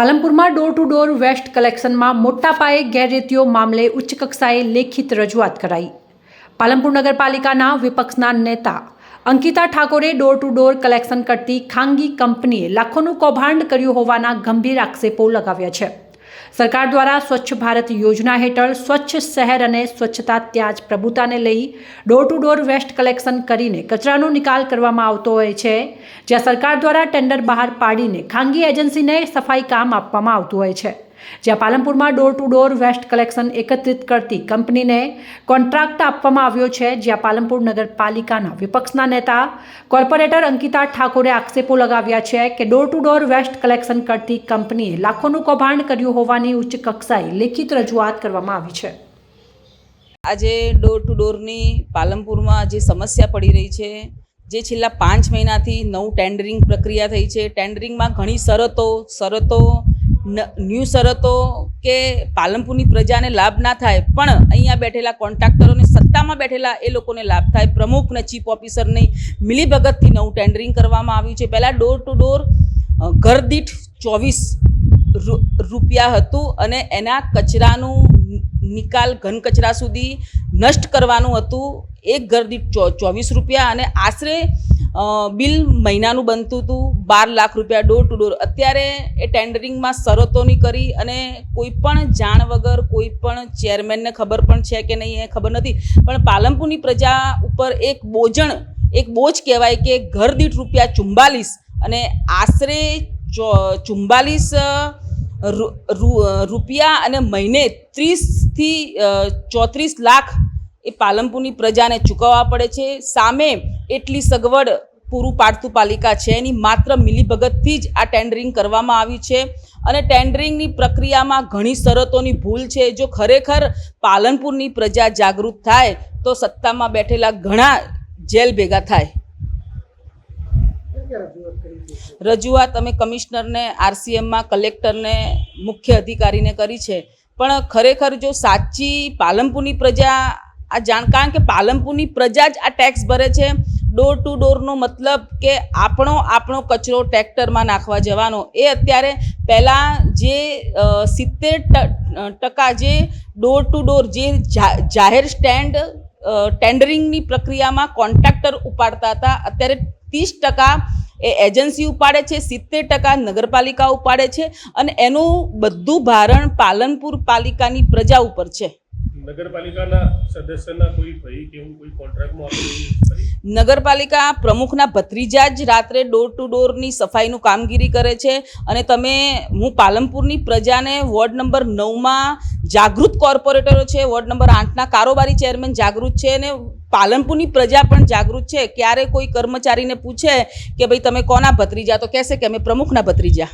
પાલનપુરમાં door to door waste કલેક્શનમાં મોટા પાયે ગેરરીતિઓ મામલે ઉચ્ચ કક્ષાએ લેખિત રજૂઆત કરાઈ. પાલનપુર નગરપાલિકાના વિપક્ષના નેતા અંકિતા ઠાકોરે ડોર ટુ ડોર કલેક્શન કરતી ખાનગી કંપનીએ લાખોનું કૌભાંડ કર્યું હોવાના ગંભીર આક્ષેપો લગાવ્યા છે. સરકાર દ્વારા સ્વચ્છ ભારત યોજના હેઠળ સ્વચ્છ શહેર અને સ્વચ્છતા ત્યાં જ પ્રભુતાને લઈ door to door waste collection કરીને કચરાનો નિકાલ કરવામાં આવતો હોય છે, જ્યાં સરકાર દ્વારા ટેન્ડર બહાર પાડીને ખાનગી એજન્સીને સફાઈ કામ આપવામાં આવતું હોય છે. જ્યાં પાલનપુરમાં door to door waste collection એકત્રિત કરતી કંપનીને કોન્ટ્રાક્ટ આપવામાં આવ્યો છે, જ્યાં પાલનપુર નગરપાલિકાના વિપક્ષના નેતા કોર્પોરેટર અંકિતા ઠાકોરે આક્ષેપો લગાવ્યા છે કે door to door waste collection કરતી કંપનીએ લાખોનું કૌભાંડ કર્યું હોવાની ઉચ્ચ કક્ષાએ લેખિત રજૂઆત કરવામાં આવી છે. આજે ડોર ટુ ડોરની પાલનપુરમાં જે સમસ્યા પડી રહી છે, જે છેલ્લા પાંચ મહિનાથી નવું ટેન્ડરિંગ પ્રક્રિયા થઈ છે. ટેન્ડરિંગમાં ઘણી શરતો શરતો ન્યૂ શરતો કે પાલનપુરની પ્રજાને લાભ ના થાય, પણ અહીંયા બેઠેલા કોન્ટ્રાક્ટરોને સત્તામાં બેઠેલા એ લોકોને લાભ થાય. પ્રમુખ ને ચીફ ઓફિસરની મિલીભગતથી નવું ટેન્ડરિંગ કરવામાં આવ્યું છે. પહેલાં ડોર ટુ ડોર ઘર દીઠ ચોવીસ રૂપિયા હતું અને એના કચરાનું નિકાલ ઘન કચરા સુધી નષ્ટ કરવાનું હતું. એક ઘર દીઠ ચોવીસ રૂપિયા અને આશરે બિલ મહિનાનું બનતું હતું, બાર લાખ રૂપિયા ડોર ટુ ડોર અત્યારે એ ટેન્ડરિંગમાં શરતોની કરી અને કોઈ પણ જાણ વગર, કોઈ પણ ચેરમેનને ખબર પણ છે કે નહીં એ ખબર નથી. પણ પાલનપુરની પ્રજા ઉપર એક બોજણ, એક બોજ કહેવાય કે ઘર દીઠ રૂપિયા ચુમ્બાલીસ અને આશરે ચુમ્બાલીસ રૂપિયા અને મહિને ત્રીસથી ચોત્રીસ લાખ એ પાલનપુરની પ્રજાને ચૂકવવા પડે છે. સામે એટલી સગવડ પૂરું પાડતું પાલિકા છે. એની માત્ર મિલીભગતથી જ આ ટેન્ડરિંગ કરવામાં આવ્યું છે. અને ટેન્ડરિંગની પ્રક્રિયામાં ઘણી શરતોની ભૂલ છે. જો ખરેખર પાલનપુરની પ્રજા જાગૃત થાય, તો સત્તામાં બેઠેલા ઘણા જેલ ભેગા થાય. રજૂઆત અમે કમિશનરને, આરસીએમમાં, કલેક્ટરને, મુખ્ય અધિકારીને કરી છે. પણ ખરેખર જો સાચી પાલનપુરની પ્રજા, આ જાણ, કારણ કે પાલનપુરની પ્રજા જ આ ટેક્સ ભરે છે ડોર ટુ ડોરનો મતલબ કે આપણો આપણો કચરો ટ્રેક્ટરમાં નાખવા જવાનો. એ અત્યારે પહેલાં જે સિત્તેર ટકા જે ડોર ટુ ડોર જે જાહેર સ્ટેન્ડ ટેન્ડરિંગની પ્રક્રિયામાં કોન્ટ્રાક્ટર ઉપાડતા હતા, અત્યારે ત્રીસ ટકા એ એજન્સી ઉપાડે છે, સિત્તેર ટકા નગરપાલિકા ઉપાડે છે અને એનું બધું ભારણ પાલનપુર પાલિકાની પ્રજા ઉપર છે. નગરપાલિકા પ્રમુખના ભત્રીજા જ રાત્રે ડોર ટુ ડોરની સફાઈનું કામગીરી કરે છે અને તમે, હું પાલનપુરની પ્રજાને વોર્ડ નંબર નવમાં જાગૃત કોર્પોરેટરો છે, વોર્ડ નંબર આઠના કારોબારી ચેરમેન જાગૃત છે અને પાલનપુરની પ્રજા પણ જાગૃત છે. ક્યારે કોઈ કર્મચારીને પૂછે કે ભાઈ તમે કોના ભત્રીજા? તો કહેશે કે અમે પ્રમુખના ભત્રીજા.